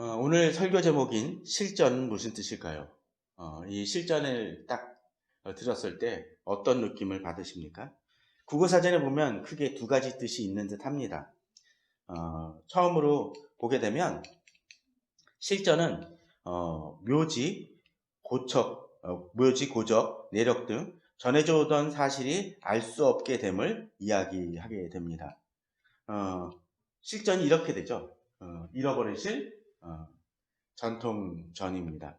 어, 오늘 설교 제목인 실전 무슨 뜻일까요? 어, 이 실전을 딱 어, 들었을 때 어떤 느낌을 받으십니까? 국어사전에 보면 크게 두 가지 뜻이 있는 듯 합니다. 어, 처음으로 보게 되면 실전은 어, 묘지, 고척, 어, 묘지, 고적, 내력 등 전해져 오던 사실이 알 수 없게 됨을 이야기하게 됩니다. 어, 실전이 이렇게 되죠. 어, 잃어버린 실, 어, 전통전입니다.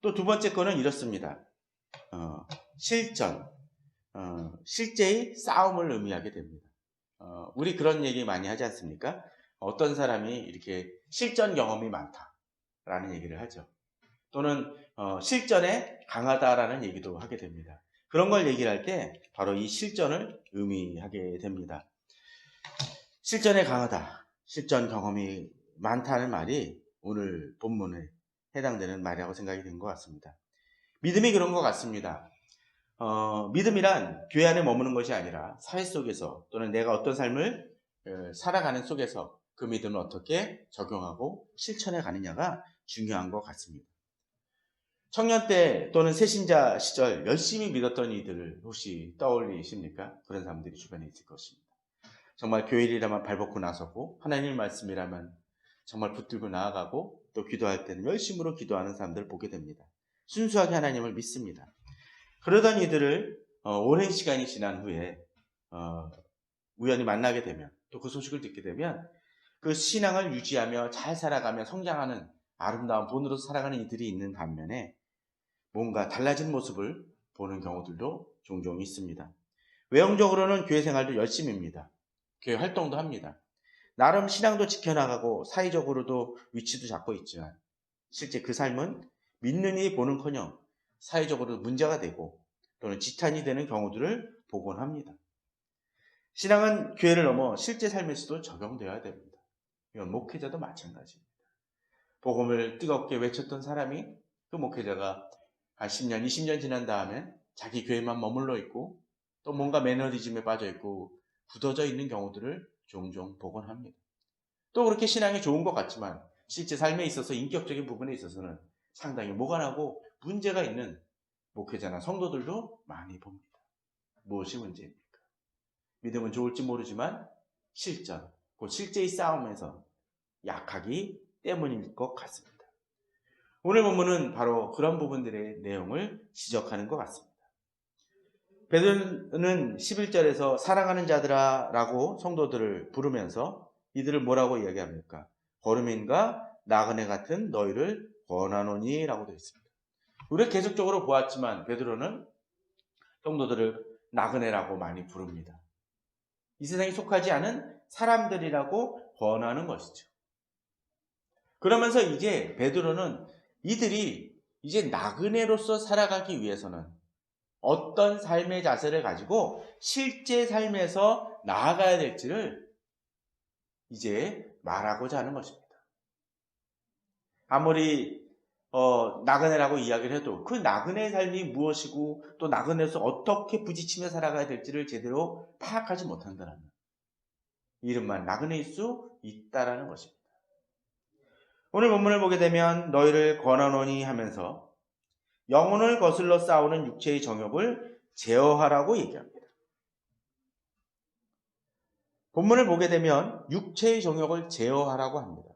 또 두 번째 거는 이렇습니다. 어, 실전, 어, 실제의 싸움을 의미하게 됩니다. 어, 우리 그런 얘기 많이 하지 않습니까? 어떤 사람이 이렇게 실전 경험이 많다라는 얘기를 하죠. 또는 어, 실전에 강하다라는 얘기도 하게 됩니다. 그런 걸 얘기를 할 때 바로 이 실전을 의미하게 됩니다. 실전에 강하다, 실전 경험이 많다는 말이 오늘 본문에 해당되는 말이라고 생각이 된 것 같습니다. 믿음이 그런 것 같습니다. 어, 믿음이란 교회 안에 머무는 것이 아니라 사회 속에서 또는 내가 어떤 삶을 어, 살아가는 속에서 그 믿음을 어떻게 적용하고 실천해 가느냐가 중요한 것 같습니다. 청년 때 또는 새신자 시절 열심히 믿었던 이들을 혹시 떠올리십니까? 그런 사람들이 주변에 있을 것입니다. 정말 교일이라만 발벗고 나서고 하나님 말씀이라면 정말 붙들고 나아가고 또 기도할 때는 열심으로 기도하는 사람들을 보게 됩니다. 순수하게 하나님을 믿습니다. 그러던 이들을 어, 오랜 시간이 지난 후에 어, 우연히 만나게 되면 또 그 소식을 듣게 되면 그 신앙을 유지하며 잘 살아가며 성장하는 아름다운 본으로 살아가는 이들이 있는 반면에 뭔가 달라진 모습을 보는 경우들도 종종 있습니다. 외형적으로는 교회 생활도 열심입니다. 교회 활동도 합니다. 나름 신앙도 지켜나가고 사회적으로도 위치도 잡고 있지만 실제 그 삶은 믿는 이 보는커녕 사회적으로 문제가 되고 또는 지탄이 되는 경우들을 보곤 합니다. 신앙은 교회를 넘어 실제 삶에서도 적용되어야 됩니다. 이건 목회자도 마찬가지입니다. 복음을 뜨겁게 외쳤던 사람이 그 목회자가 한 10년, 20년 지난 다음에 자기 교회만 머물러 있고 또 뭔가 매너리즘에 빠져 있고 굳어져 있는 경우들을 종종 보곤 합니다. 또 그렇게 신앙이 좋은 것 같지만 실제 삶에 있어서 인격적인 부분에 있어서는 상당히 모관하고 문제가 있는 목회자나 성도들도 많이 봅니다. 무엇이 문제입니까? 믿음은 좋을지 모르지만 실전, 그 실제의 싸움에서 약하기 때문일 것 같습니다. 오늘 본문은 바로 그런 부분들의 내용을 지적하는 것 같습니다. 베드로는 11절에서 사랑하는 자들아 라고 성도들을 부르면서 이들을 뭐라고 이야기합니까? 거름인과 나그네 같은 너희를 권하노니 라고 되어 있습니다. 우리가 계속적으로 보았지만 베드로는 성도들을 나그네라고 많이 부릅니다. 이 세상에 속하지 않은 사람들이라고 권하는 것이죠. 그러면서 이제 베드로는 이들이 이제 나그네로서 살아가기 위해서는 어떤 삶의 자세를 가지고 실제 삶에서 나아가야 될지를 이제 말하고자 하는 것입니다. 아무리 어, 나그네라고 이야기를 해도 그 나그네의 삶이 무엇이고 또 나그네에서 어떻게 부딪히며 살아가야 될지를 제대로 파악하지 못한다는 이름만 나그네일 수 있다라는 것입니다. 오늘 본문을 보게 되면 너희를 권하노니 하면서 영혼을 거슬러 싸우는 육체의 정욕을 제어하라고 얘기합니다. 본문을 보게 되면 육체의 정욕을 제어하라고 합니다.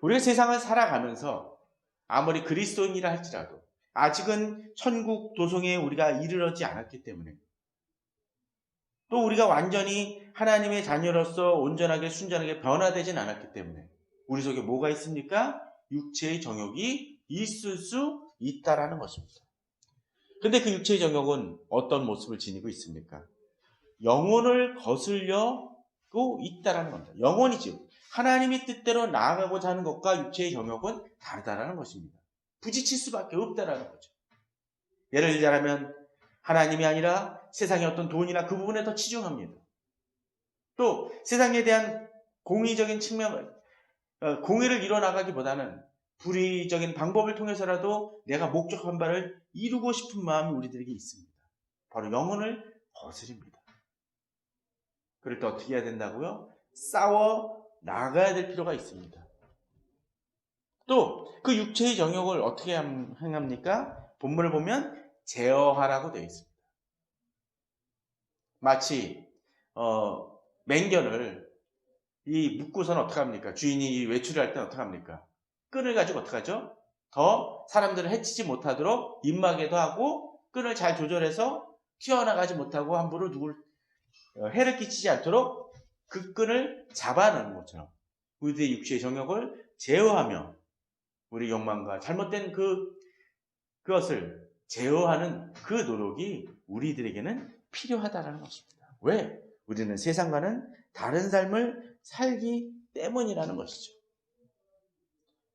우리가 세상을 살아가면서 아무리 그리스도인이라 할지라도 아직은 천국 도성에 우리가 이르렀지 않았기 때문에 또 우리가 완전히 하나님의 자녀로서 온전하게 순전하게 변화되진 않았기 때문에 우리 속에 뭐가 있습니까? 육체의 정욕이 있을 수 있다라는 것입니다. 근데 그 육체의 정욕은 어떤 모습을 지니고 있습니까? 영혼을 거슬려고 있다라는 겁니다. 영혼이죠. 하나님의 뜻대로 나아가고자 하는 것과 육체의 정욕은 다르다라는 것입니다. 부딪힐 수밖에 없다라는 거죠. 예를 들자면 하나님이 아니라 세상의 어떤 돈이나 그 부분에 더 치중합니다. 또 세상에 대한 공의적인 측면, 어, 공의를 이뤄나가기보다는 불의적인 방법을 통해서라도 내가 목적한 바를 이루고 싶은 마음이 우리들에게 있습니다. 바로 영혼을 거스립니다. 그럴 때 어떻게 해야 된다고요? 싸워 나가야 될 필요가 있습니다. 또 그 육체의 정욕을 어떻게 함- 행합니까? 본문을 보면 제어하라고 되어 있습니다. 마치 어, 맹견을 이 묶고서는 어떻게 합니까? 주인이 외출을 할 때는 어떻게 합니까? 끈을 가지고 어떻게 하죠? 더 사람들을 해치지 못하도록 입마개도 하고 끈을 잘 조절해서 튀어나가지 못하고 함부로 누굴 어, 해를 끼치지 않도록 그 끈을 잡아내는 것처럼 우리들의 육체의 정욕을 제어하며 우리 욕망과 잘못된 그 그것을 제어하는 그 노력이 우리들에게는 필요하다는 것입니다. 왜? 우리는 세상과는 다른 삶을 살기 때문이라는 것이죠.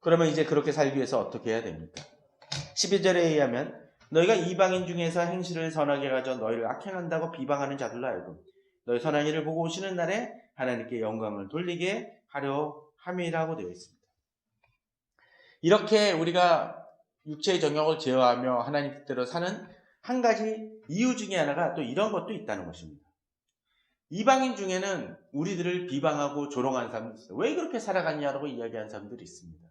그러면 이제 그렇게 살기 위해서 어떻게 해야 됩니까? 12절에 의하면 너희가 이방인 중에서 행실을 선하게 가져 너희를 악행한다고 비방하는 자들로 하여금 너희 선한 일을 보고 오시는 날에 하나님께 영광을 돌리게 하려 함이라고 되어 있습니다. 이렇게 우리가 육체의 정욕을 제어하며 하나님 뜻대로 사는 한 가지 이유 중에 하나가 또 이런 것도 있다는 것입니다. 이방인 중에는 우리들을 비방하고 사람들이 있어요. 왜 그렇게 살아갔냐라고 이야기하는 사람들이 있습니다.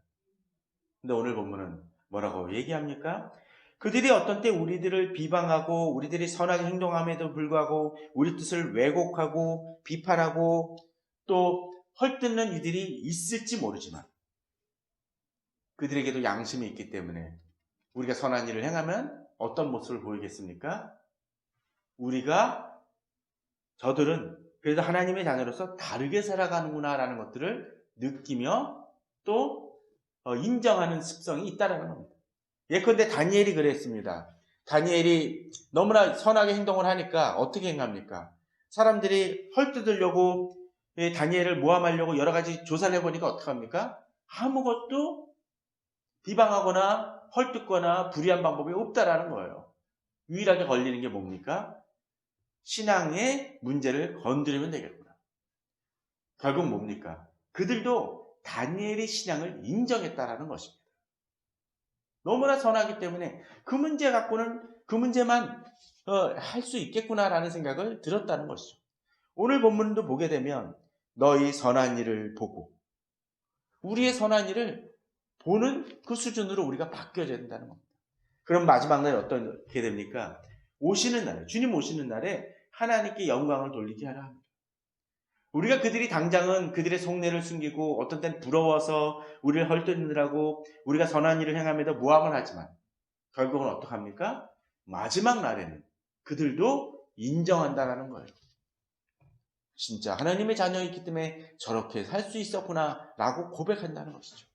근데 오늘 본문은 뭐라고 얘기합니까? 그들이 어떤 때 우리들을 비방하고 우리들이 선하게 행동함에도 불구하고 우리 뜻을 왜곡하고 비판하고 또 헐뜯는 이들이 있을지 모르지만 그들에게도 양심이 있기 때문에 우리가 선한 일을 행하면 어떤 모습을 보이겠습니까? 우리가 저들은 그래도 하나님의 자녀로서 다르게 살아가는구나라는 것들을 느끼며 또 어, 인정하는 습성이 있다라는 겁니다. 예컨대 다니엘이 그랬습니다. 다니엘이 너무나 선하게 행동을 하니까 어떻게 행합니까? 사람들이 헐뜯으려고 이 다니엘을 모함하려고 여러 가지 조사를 해보니까 어떻게 합니까? 아무것도 비방하거나 헐뜯거나 불의한 방법이 없다라는 거예요. 유일하게 걸리는 게 뭡니까? 신앙의 문제를 건드리면 되겠구나. 결국 뭡니까? 그들도 다니엘의 신앙을 인정했다라는 것입니다. 너무나 선하기 때문에 그 문제 갖고는 그 문제만 어, 할 수 있겠구나라는 생각을 들었다는 것이죠. 오늘 본문도 보게 되면 너희 선한 일을 보고 우리의 선한 일을 보는 그 수준으로 우리가 바뀌어야 된다는 겁니다. 그럼 마지막 날에 어떻게 됩니까? 오시는 날에 주님 오시는 날에 하나님께 영광을 돌리게 하라 합니다. 우리가 그들이 당장은 그들의 속내를 숨기고 어떤 때는 부러워서 우리를 헐뜯느라고 우리가 선한 일을 행함에도 모함을 하지만 결국은 어떡합니까? 마지막 날에는 그들도 인정한다라는 거예요. 진짜 하나님의 자녀이기 때문에 저렇게 살 수 있었구나 라고 고백한다는 것이죠.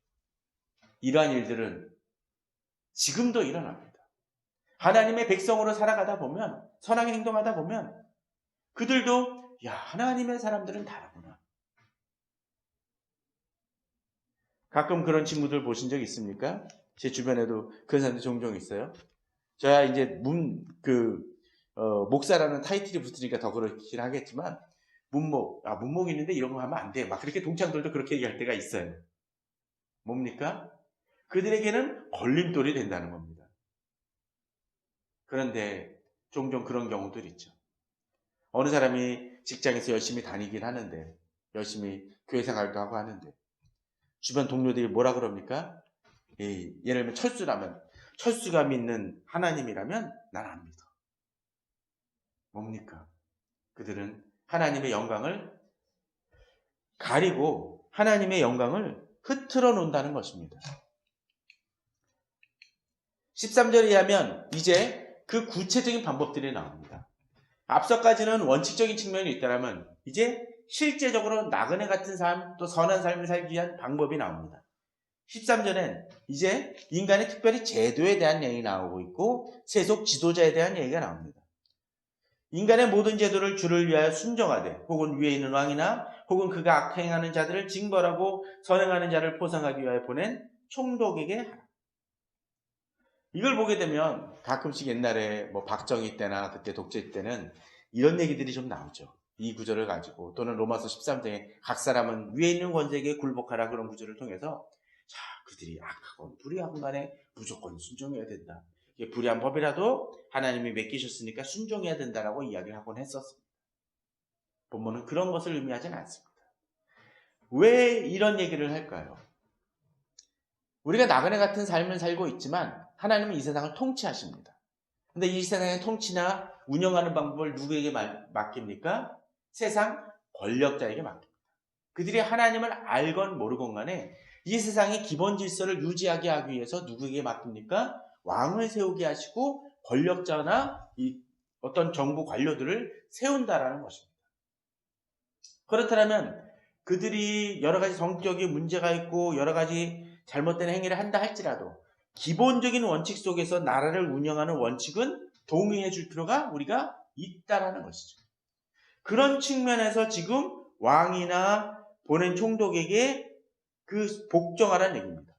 이러한 일들은 지금도 일어납니다. 하나님의 백성으로 살아가다 보면 선하게 행동하다 보면 그들도 야 하나님의 사람들은 다르구나. 가끔 그런 친구들 보신 적 있습니까? 제 주변에도 그런 사람들 종종 있어요. 저야 이제 문, 그, 어, 목사라는 타이틀이 붙으니까 더 그렇긴 하겠지만, 문목, 아, 문목 있는데 이런 거 하면 안 돼. 막 그렇게 동창들도 그렇게 얘기할 때가 있어요. 뭡니까? 그들에게는 걸림돌이 된다는 겁니다. 그런데 종종 그런 경우들 있죠. 어느 사람이 직장에서 열심히 다니긴 하는데, 열심히 교회 생활도 하고 하는데, 주변 동료들이 뭐라 그럽니까? 예, 예를 들면 철수라면, 철수가 믿는 하나님이라면 난 안 믿어. 뭡니까? 그들은 하나님의 영광을 가리고 하나님의 영광을 흐트러 놓는다는 것입니다. 13절에 의하면 이제 그 구체적인 방법들이 나옵니다. 앞서까지는 원칙적인 측면이 있다면 이제 실제적으로 나그네 같은 삶, 또 선한 삶을 살기 위한 방법이 나옵니다. 13절엔 이제 인간의 특별히 제도에 대한 얘기 나오고 있고 세속 지도자에 대한 얘기가 나옵니다. 인간의 모든 제도를 주를 위하여 순정하되 혹은 위에 있는 왕이나 혹은 그가 악행하는 자들을 징벌하고 선행하는 자를 포상하기 위하여 보낸 총독에게. 이걸 보게 되면 가끔씩 옛날에 뭐 박정희 때나 그때 독재 때는 이런 얘기들이 좀 나오죠. 이 구절을 가지고 또는 로마서 13장에 각 사람은 위에 있는 권세에게 굴복하라 그런 구절을 통해서 자 그들이 악하건 불의하건 간에 무조건 순종해야 된다. 이게 불의한 법이라도 하나님이 맡기셨으니까 순종해야 된다라고 이야기를 하곤 했었습니다. 본문은 그런 것을 의미하지는 않습니다. 왜 이런 얘기를 할까요? 우리가 나그네 같은 삶을 살고 있지만 하나님은 이 세상을 통치하십니다. 근데 이 세상의 통치나 운영하는 방법을 누구에게 마- 맡깁니까? 세상 권력자에게 맡깁니다. 그들이 하나님을 알건 모르건 간에 이 세상의 기본 질서를 유지하게 하기 위해서 누구에게 맡깁니까? 왕을 세우게 하시고 권력자나 이 어떤 정부 관료들을 세운다라는 것입니다. 그렇다면 그들이 여러 가지 성격에 문제가 있고 여러 가지 잘못된 행위를 한다 할지라도 기본적인 원칙 속에서 나라를 운영하는 원칙은 동의해 줄 필요가 우리가 있다라는 것이죠. 그런 측면에서 지금 왕이나 보낸 총독에게 그 복종하라는 얘기입니다.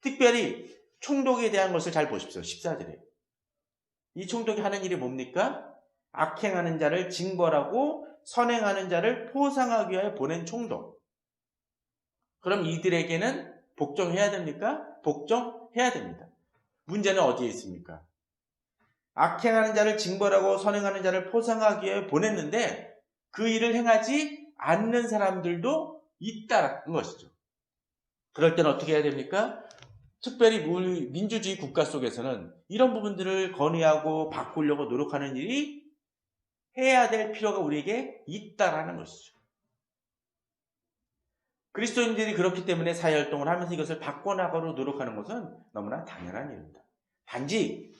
특별히 총독에 대한 것을 잘 보십시오. 14절에. 이 총독이 하는 일이 뭡니까? 악행하는 자를 징벌하고 선행하는 자를 포상하기 위하여 보낸 총독. 그럼 이들에게는 복종해야 됩니까? 복종해야 됩니다. 문제는 어디에 있습니까? 악행하는 자를 징벌하고 선행하는 자를 포상하기 위해 보냈는데 그 일을 행하지 않는 사람들도 있다는 것이죠. 그럴 때는 어떻게 해야 됩니까? 특별히 물- 민주주의 국가 속에서는 이런 부분들을 건의하고 바꾸려고 노력하는 일이 해야 될 필요가 우리에게 있다라는 것이죠. 그리스도인들이 그렇기 때문에 사회 활동을 하면서 이것을 바꿔나가로 노력하는 것은 너무나 당연한 일입니다. 단지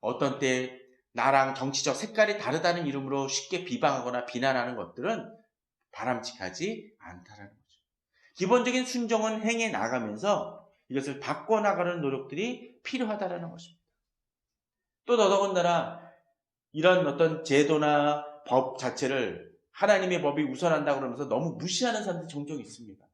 어떤 때 나랑 정치적 색깔이 다르다는 이름으로 쉽게 비방하거나 비난하는 것들은 바람직하지 않다는 거죠. 기본적인 순종은 행해 나가면서 이것을 바꿔나가는 노력들이 필요하다는 것입니다. 또 더더군다나 이런 어떤 제도나 법 자체를 하나님의 법이 우선한다 그러면서 너무 무시하는 사람들이 종종 있습니다.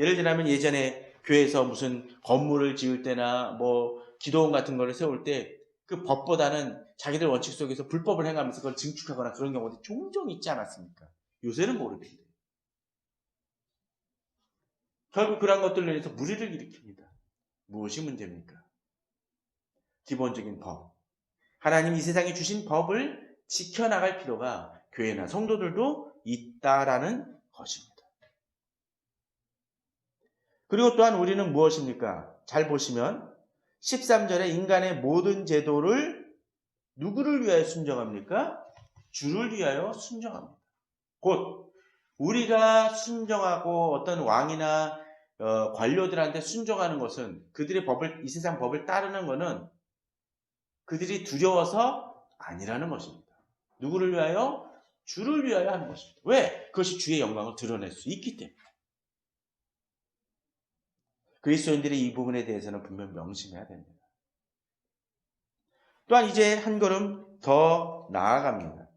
예를 들면 예전에 교회에서 무슨 건물을 지을 때나 뭐 기도원 같은 거를 세울 때 그 법보다는 자기들 원칙 속에서 불법을 행하면서 그걸 증축하거나 그런 경우도 종종 있지 않았습니까? 요새는 모르겠는데. 결국 그런 것들로 인해서 무리를 일으킵니다. 무엇이 문제입니까? 기본적인 법. 하나님 이 세상에 주신 법을 지켜나갈 필요가 교회나 성도들도 있다라는 것입니다. 그리고 또한 우리는 무엇입니까? 잘 보시면 13절에 인간의 모든 제도를 누구를 위하여 순정합니까? 주를 위하여 순정합니다. 곧 우리가 순정하고 어떤 왕이나 어, 관료들한테 순종하는 것은 그들의 법을 이 세상 법을 따르는 것은 그들이 두려워서 아니라는 것입니다. 누구를 위하여? 주를 위하여 하는 것입니다. 왜? 그것이 주의 영광을 드러낼 수 있기 때문에. 그리스도인들이 이 부분에 대해서는 분명 명심해야 됩니다. 또한 이제 한 걸음 더 나아갑니다.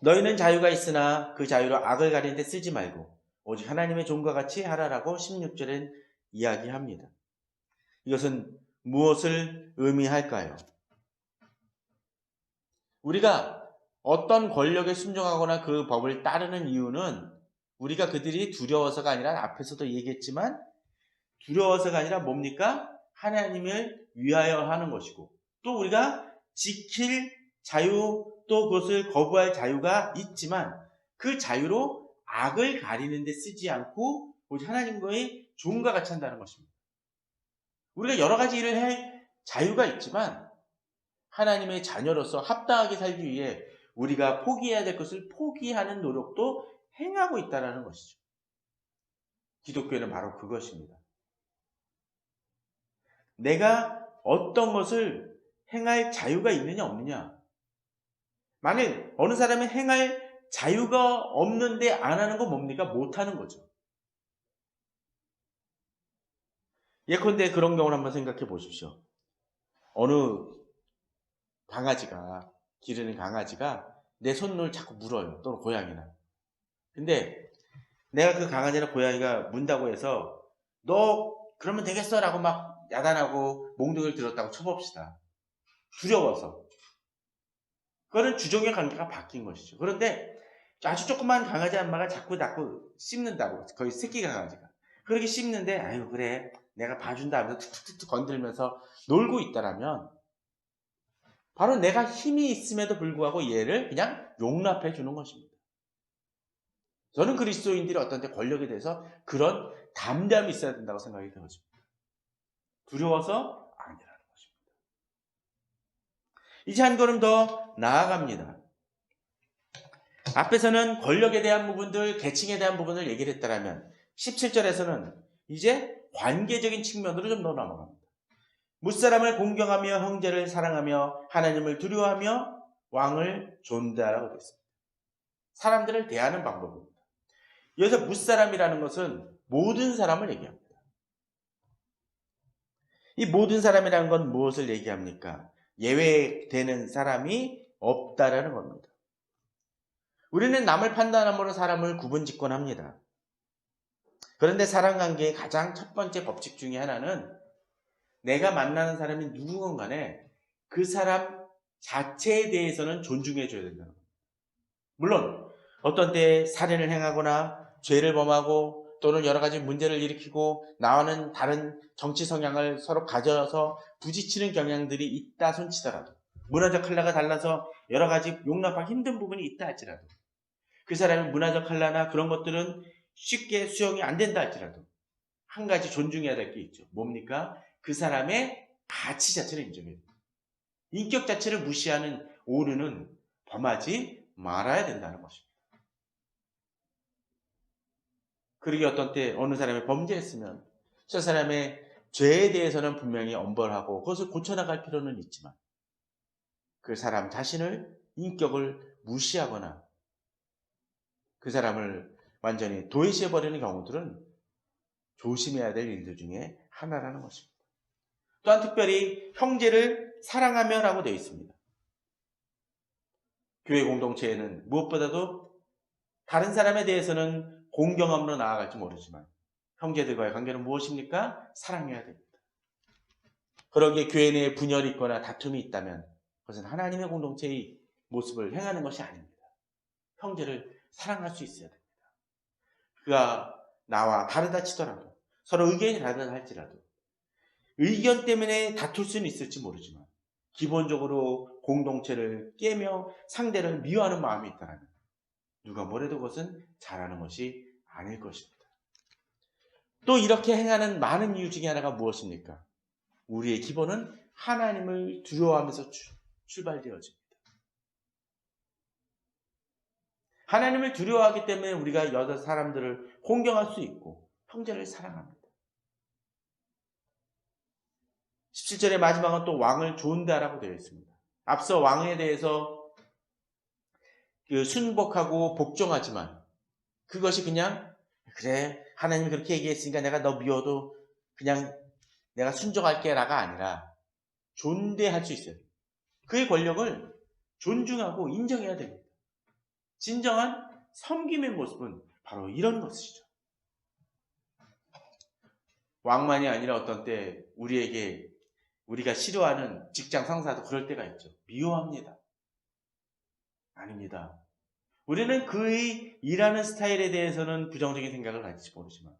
너희는 자유가 있으나 그 자유로 악을 가리는 데 쓰지 말고 오직 하나님의 종과 같이 하라라고 16절엔 이야기합니다. 이것은 무엇을 의미할까요? 우리가 어떤 권력에 순종하거나 그 법을 따르는 이유는 우리가 그들이 두려워서가 아니라 앞에서도 얘기했지만 두려워서가 아니라 뭡니까? 하나님을 위하여 하는 것이고 또 우리가 지킬 자유 또 그것을 거부할 자유가 있지만 그 자유로 악을 가리는 데 쓰지 않고 오직 하나님과의 종과 같이 한다는 것입니다. 우리가 여러 가지 일을 할 자유가 있지만 하나님의 자녀로서 합당하게 살기 위해 우리가 포기해야 될 것을 포기하는 노력도 행하고 있다는 것이죠. 기독교는 바로 그것입니다. 내가 어떤 것을 행할 자유가 있느냐 없느냐. 만일 어느 사람이 행할 자유가 없는데 안 하는 건 뭡니까? 못 하는 거죠. 예컨대 그런 경우를 한번 생각해 보십시오. 어느 강아지가, 기르는 강아지가 내 손을 자꾸 물어요. 또는 고양이나. 근데 내가 그 강아지나 고양이가 문다고 해서 너 그러면 되겠어 라고 막 야단하고 몽둥이를 들었다고 쳐봅시다. 두려워서. 그거는 주종의 관계가 바뀐 것이죠. 그런데 아주 조그만 강아지 한 마가 자꾸 자꾸 씹는다고. 거의 새끼 강아지가. 그렇게 씹는데 아유 그래 내가 봐준다 하면서 툭툭툭 건들면서 놀고 있다라면 바로 내가 힘이 있음에도 불구하고 얘를 그냥 용납해 주는 것입니다. 저는 그리스도인들이 어떤 때 권력에 대해서 그런 담대함이 있어야 된다고 생각이 되어집니다. 두려워서 아니라는 것입니다. 이제 한 걸음 더 나아갑니다. 앞에서는 권력에 대한 부분들, 계층에 대한 부분을 얘기를 했다면 17절에서는 이제 관계적인 측면으로 좀 더 넘어갑니다. 무사람을 공경하며 형제를 사랑하며 하나님을 두려워하며 왕을 존대하라고 되어 있습니다. 사람들을 대하는 방법입니다. 여기서 무사람이라는 것은 모든 사람을 얘기합니다. 이 모든 사람이라는 건 무엇을 얘기합니까? 예외되는 사람이 없다라는 겁니다. 우리는 남을 판단함으로 사람을 구분짓곤합니다. 그런데 사람 관계의 가장 첫 번째 법칙 중에 하나는 내가 만나는 사람이 누구건 간에 그 사람 자체에 대해서는 존중해 줘야 된다는 겁니다. 물론 어떤 때 살인을 행하거나 죄를 범하고 또는 여러 가지 문제를 일으키고 나와는 다른 정치 성향을 서로 가져서 부딪히는 경향들이 있다 손치더라도 문화적 칼라가 달라서 여러 가지 용납하기 힘든 부분이 있다 할지라도 그 사람의 문화적 칼라나 그런 것들은 쉽게 수용이 안 된다 할지라도 한 가지 존중해야 될 게 있죠. 뭡니까? 그 사람의 가치 자체를 인정해야 됩니다. 인격 자체를 무시하는 오류는 범하지 말아야 된다는 것입니다. 그러기 어떤 때 어느 사람이 범죄했으면 저 사람의 죄에 대해서는 분명히 엄벌하고 그것을 고쳐나갈 필요는 있지만 그 사람 자신을 인격을 무시하거나 그 사람을 완전히 도외시해버리는 경우들은 조심해야 될 일들 중에 하나라는 것입니다. 또한 특별히 형제를 사랑하며 라고 되어 있습니다. 교회 공동체에는 무엇보다도 다른 사람에 대해서는 공경함으로 나아갈지 모르지만 형제들과의 관계는 무엇입니까? 사랑해야 됩니다. 그러기에 교회 내에 분열이 있거나 다툼이 있다면 그것은 하나님의 공동체의 모습을 행하는 것이 아닙니다. 형제를 사랑할 수 있어야 됩니다. 그가 나와 다르다 치더라도 서로 의견이 다르다 할지라도 의견 때문에 다툴 수는 있을지 모르지만 기본적으로 공동체를 깨며 상대를 미워하는 마음이 있다면 누가 뭐래도 그것은 잘하는 것이 아닐 것입니다. 또 이렇게 행하는 많은 이유 중에 하나가 무엇입니까? 우리의 기본은 하나님을 두려워하면서 출발되어집니다. 하나님을 두려워하기 때문에 우리가 여러 사람들을 공경할 수 있고 형제를 사랑합니다. 17절의 마지막은 또 왕을 존대하라고 되어 있습니다. 앞서 왕에 대해서 그 순복하고 복종하지만 그것이 그냥 그래 하나님이 그렇게 얘기했으니까 내가 너 미워도 그냥 내가 순종할게라가 아니라 존대할 수 있어요. 그의 권력을 존중하고 인정해야 됩니다. 진정한 섬김의 모습은 바로 이런 것이죠. 왕만이 아니라 어떤 때 우리에게 우리가 싫어하는 직장 상사도 그럴 때가 있죠. 미워합니다. 아닙니다. 우리는 그의 일하는 스타일에 대해서는 부정적인 생각을 가질지 모르지만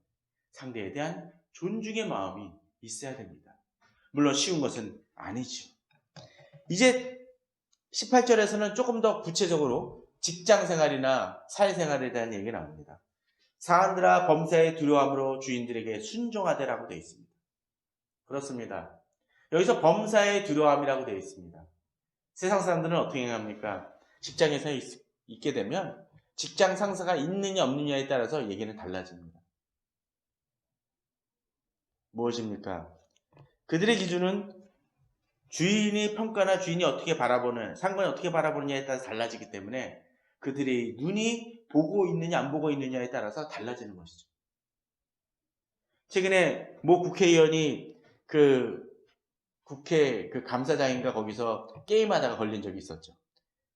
상대에 대한 존중의 마음이 있어야 됩니다. 물론 쉬운 것은 아니죠. 이제 18절에서는 조금 더 구체적으로 직장 생활이나 사회 생활에 대한 얘기가 나옵니다. 사람들아 범사에 두려움으로 주인들에게 순종하되라고 되어 있습니다. 그렇습니다. 여기서 범사에 두려움이라고 되어 있습니다. 세상 사람들은 어떻게 행합니까? 직장에서 있, 있게 되면 직장 상사가 있느냐 없느냐에 따라서 얘기는 달라집니다. 무엇입니까? 그들의 기준은 주인의 평가나 주인이 어떻게 바라보는, 상관이 어떻게 바라보느냐에 따라서 달라지기 때문에 그들의 눈이 보고 있느냐 안 보고 있느냐에 따라서 달라지는 것이죠. 최근에 모 국회의원이 그 국회 그 감사장인가 거기서 게임하다가 걸린 적이 있었죠.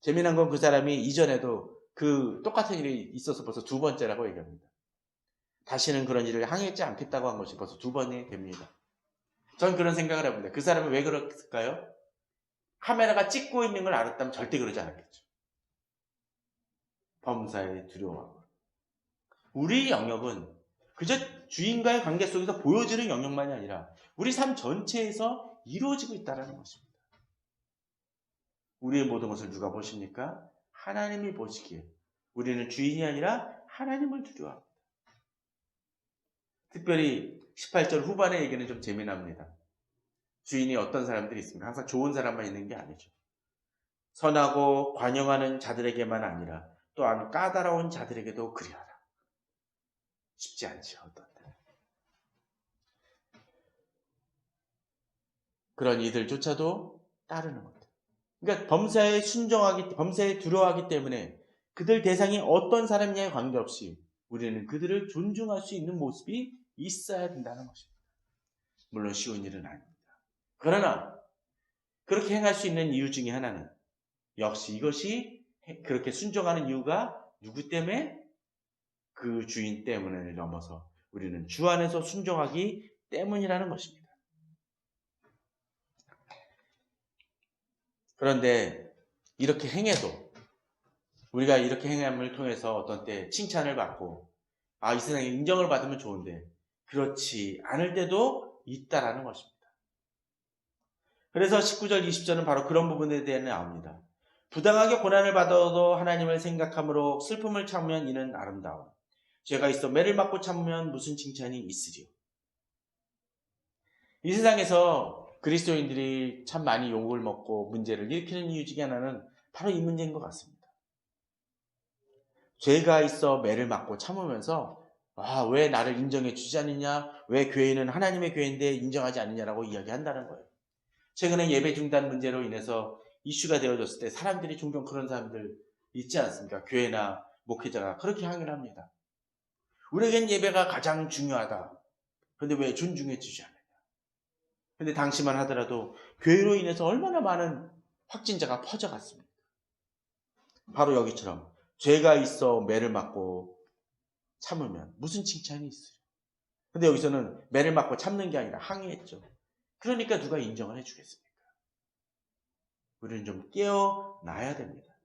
재미난 건 그 사람이 이전에도 그 똑같은 일이 있어서 벌써 두 번째라고 얘기합니다. 다시는 그런 일을 항의하지 않겠다고 한 것이 벌써 두 번이 됩니다. 전 그런 생각을 해봅니다. 그 사람이 왜 그랬을까요? 카메라가 찍고 있는 걸 알았다면 절대 그러지 않았겠죠. 범사에 두려워. 우리 영역은 그저 주인과의 관계 속에서 보여지는 영역만이 아니라 우리 삶 전체에서 이루어지고 있다는 것입니다. 우리의 모든 것을 누가 보십니까? 하나님이 보시기에 우리는 주인이 아니라 하나님을 두려워합니다. 특별히 18절 후반의 얘기는 좀 재미납니다. 주인이 어떤 사람들이 있습니다. 항상 좋은 사람만 있는 게 아니죠. 선하고 관용하는 자들에게만 아니라 또한 까다로운 자들에게도 그리하라. 쉽지 않죠. 어떤 때. 그런 이들조차도 따르는 것. 그러니까 범사에 순종하기, 범사에 두려워하기 때문에 그들 대상이 어떤 사람이냐에 관계없이 우리는 그들을 존중할 수 있는 모습이 있어야 된다는 것입니다. 물론 쉬운 일은 아닙니다. 그러나 그렇게 행할 수 있는 이유 중에 하나는 역시 이것이 그렇게 순종하는 이유가 누구 때문에? 그 주인 때문을 넘어서 우리는 주 안에서 순종하기 때문이라는 것입니다. 그런데 이렇게 행해도 우리가 이렇게 행함을 통해서 어떤 때 칭찬을 받고 아, 이 세상에 인정을 받으면 좋은데 그렇지 않을 때도 있다라는 것입니다. 그래서 19절, 20절은 바로 그런 부분에 대해 나옵니다. 부당하게 고난을 받아도 하나님을 생각함으로 슬픔을 참으면 이는 아름다움. 죄가 있어 매를 맞고 참으면 무슨 칭찬이 있으리요. 이 세상에서 그리스도인들이 참 많이 욕을 먹고 문제를 일으키는 이유 중에 하나는 바로 이 문제인 것 같습니다. 죄가 있어 매를 맞고 참으면서 아, 왜 나를 인정해 주지 않느냐? 왜 교회는 하나님의 교회인데 인정하지 않느냐라고 이야기한다는 거예요. 최근에 예배 중단 문제로 인해서 이슈가 되어졌을 때 사람들이 종종 그런 사람들 있지 않습니까? 교회나 목회자가 그렇게 항의를 합니다. 우리에겐 예배가 가장 중요하다. 근데 왜 존중해 주지 않느냐? 근데 당시만 하더라도 교회로 인해서 얼마나 많은 확진자가 퍼져갔습니까? 바로 여기처럼 죄가 있어 매를 맞고 참으면 무슨 칭찬이 있어요? 근데 여기서는 매를 맞고 참는 게 아니라 항의했죠. 그러니까 누가 인정을 해주겠습니까? 우리는 좀 깨어나야 됩니다.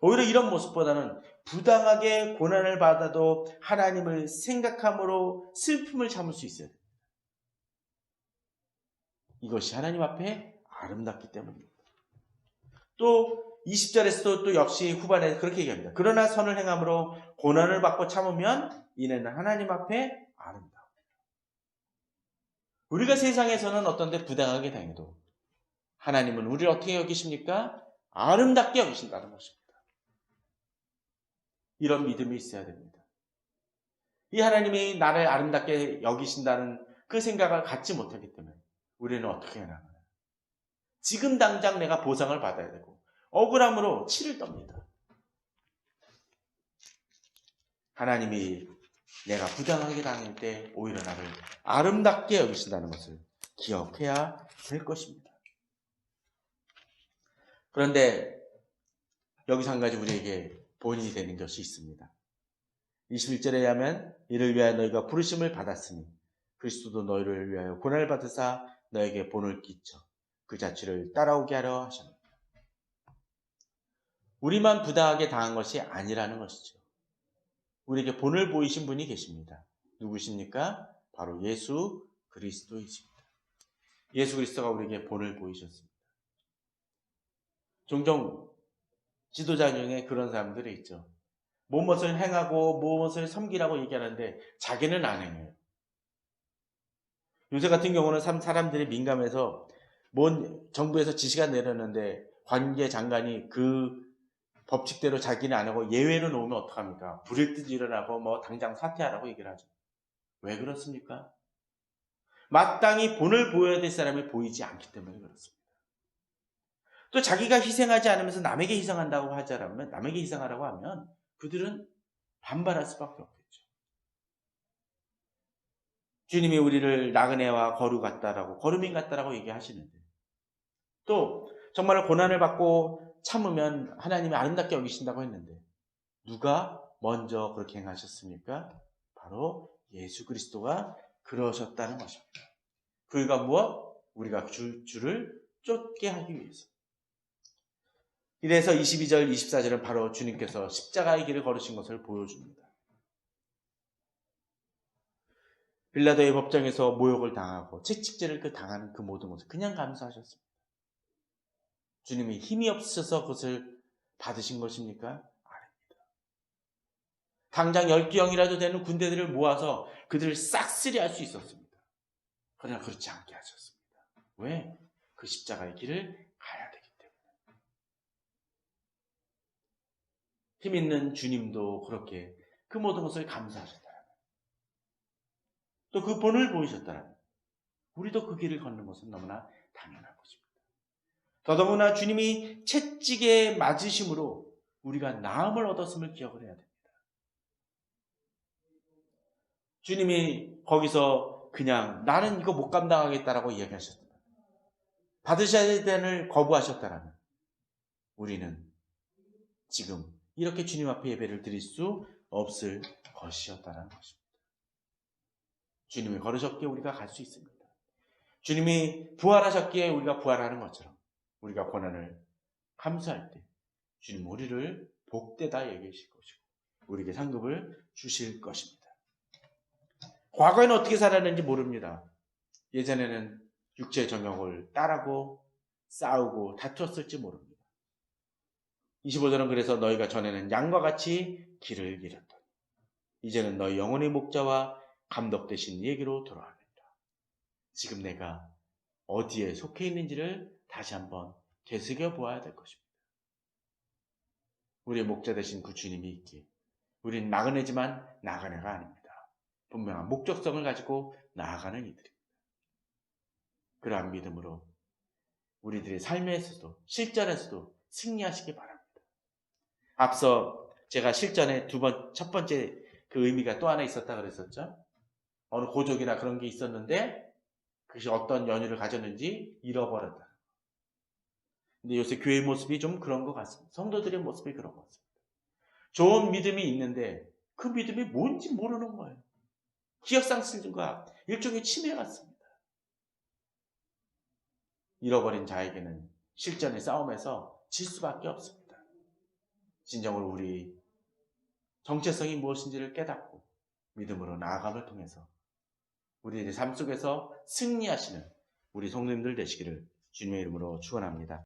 오히려 이런 모습보다는 부당하게 고난을 받아도 하나님을 생각함으로 슬픔을 참을 수 있어야 됩니다. 이것이 하나님 앞에 아름답기 때문입니다. 또 20절에서도 또 역시 후반에 그렇게 얘기합니다. 그러나 선을 행함으로 고난을 받고 참으면 이는 하나님 앞에 아름다워. 우리가 세상에서는 어떤데 부당하게 당해도 하나님은 우리를 어떻게 여기십니까? 아름답게 여기신다는 것입니다. 이런 믿음이 있어야 됩니다. 이 하나님이 나를 아름답게 여기신다는 그 생각을 갖지 못하기 때문에 우리는 어떻게 해야 하나? 지금 당장 내가 보상을 받아야 되고 억울함으로 치를 떱니다. 하나님이 내가 부당하게 당할 때 오히려 나를 아름답게 여기신다는 것을 기억해야 될 것입니다. 그런데 여기서 한 가지 우리에게 본이 되는 것이 있습니다. 21절에 의하면 이를 위하여 너희가 부르심을 받았으니 그리스도도 너희를 위하여 고난을 받으사 너에게 본을 끼쳐 그 자취를 따라오게 하려 하셨습니다. 우리만 부당하게 당한 것이 아니라는 것이죠. 우리에게 본을 보이신 분이 계십니다. 누구십니까? 바로 예수 그리스도이십니다. 예수 그리스도가 우리에게 본을 보이셨습니다. 종종 지도자 중에 그런 사람들이 있죠. 무엇을 행하고 무엇을 섬기라고 얘기하는데 자기는 안 행해요. 요새 같은 경우는 사람들이 민감해서 뭔 정부에서 지시가 내렸는데 관계 장관이 그 법칙대로 자기는 안 하고 예외로 놓으면 어떡합니까? 불일 듯 일어나고 뭐 당장 사퇴하라고 얘기를 하죠. 왜 그렇습니까? 마땅히 본을 보여야 될 사람이 보이지 않기 때문에 그렇습니다. 또 자기가 희생하지 않으면서 남에게 희생한다고 하자라면 남에게 희생하라고 하면 그들은 반발할 수밖에 없겠죠. 주님이 우리를 나그네와 거루 같다라고 거루민 같다라고 얘기하시는데 또 정말 고난을 받고 참으면 하나님이 아름답게 여기신다고 했는데 누가 먼저 그렇게 행하셨습니까? 바로 예수 그리스도가 그러셨다는 것입니다. 그가 무엇? 우리가 주, 주를 쫓게 하기 위해서. 이래서 22절, 24절은 바로 주님께서 십자가의 길을 걸으신 것을 보여줍니다. 빌라도의 법정에서 모욕을 당하고 채찍질을 그 당하는 그 모든 것을 그냥 감수하셨습니다. 주님이 힘이 없으셔서 그것을 받으신 것입니까? 아닙니다. 당장 10기형이라도 되는 군대들을 모아서 그들을 싹쓸이 할 수 있었습니다. 그러나 그렇지 않게 하셨습니다. 왜? 그 십자가의 길을 가야 되기 때문에. 힘 있는 주님도 그렇게 그 모든 것을 감사하셨다라면 또 그 본을 보이셨다라면 우리도 그 길을 걷는 것은 너무나 당연한 것입니다. 더더구나 주님이 채찍에 맞으심으로 우리가 나음을 얻었음을 기억을 해야 됩니다. 주님이 거기서 그냥 나는 이거 못 감당하겠다라고 이야기하셨다. 받으셔야 되는 거부하셨다라면 우리는 지금 이렇게 주님 앞에 예배를 드릴 수 없을 것이었다는 것입니다. 주님이 걸으셨기에 우리가 갈 수 있습니다. 주님이 부활하셨기에 우리가 부활하는 것처럼 우리가 고난을 감수할 때 주님 우리를 복되다 얘기하실 것이고 우리에게 상급을 주실 것입니다. 과거에는 어떻게 살았는지 모릅니다. 예전에는 육체의 정욕을 따르고 싸우고 다투었을지 모릅니다. 25절은 그래서 너희가 전에는 양과 같이 길을 잃었더니 이제는 너희 영혼의 목자와 감독 되신 얘기로 돌아옵니다. 지금 내가 어디에 속해 있는지를 다시 한번 되새겨 보아야 될 것입니다. 우리의 목자 되신 그 주님이 있기에 우리는 나그네지만 나그네가 아닙니다. 분명한 목적성을 가지고 나아가는 이들입니다. 그러한 믿음으로 우리들의 삶에서도 실전에서도 승리하시기 바랍니다. 앞서 제가 실전에 두 번, 첫 번째 그 의미가 또 하나 있었다 그랬었죠. 어느 고족이나 그런 게 있었는데 그것이 어떤 연유를 가졌는지 잃어버렸다. 근데 요새 교회 모습이 좀 그런 것 같습니다. 성도들의 모습이 그런 것 같습니다. 좋은 믿음이 있는데 그 믿음이 뭔지 모르는 거예요. 기억상실과 일종의 치매 같습니다. 잃어버린 자에게는 실전의 싸움에서 질 수밖에 없습니다. 진정으로 우리 정체성이 무엇인지를 깨닫고 믿음으로 나아감을 통해서 우리의 삶 속에서 승리하시는 우리 성도님들 되시기를 주님의 이름으로 축원합니다.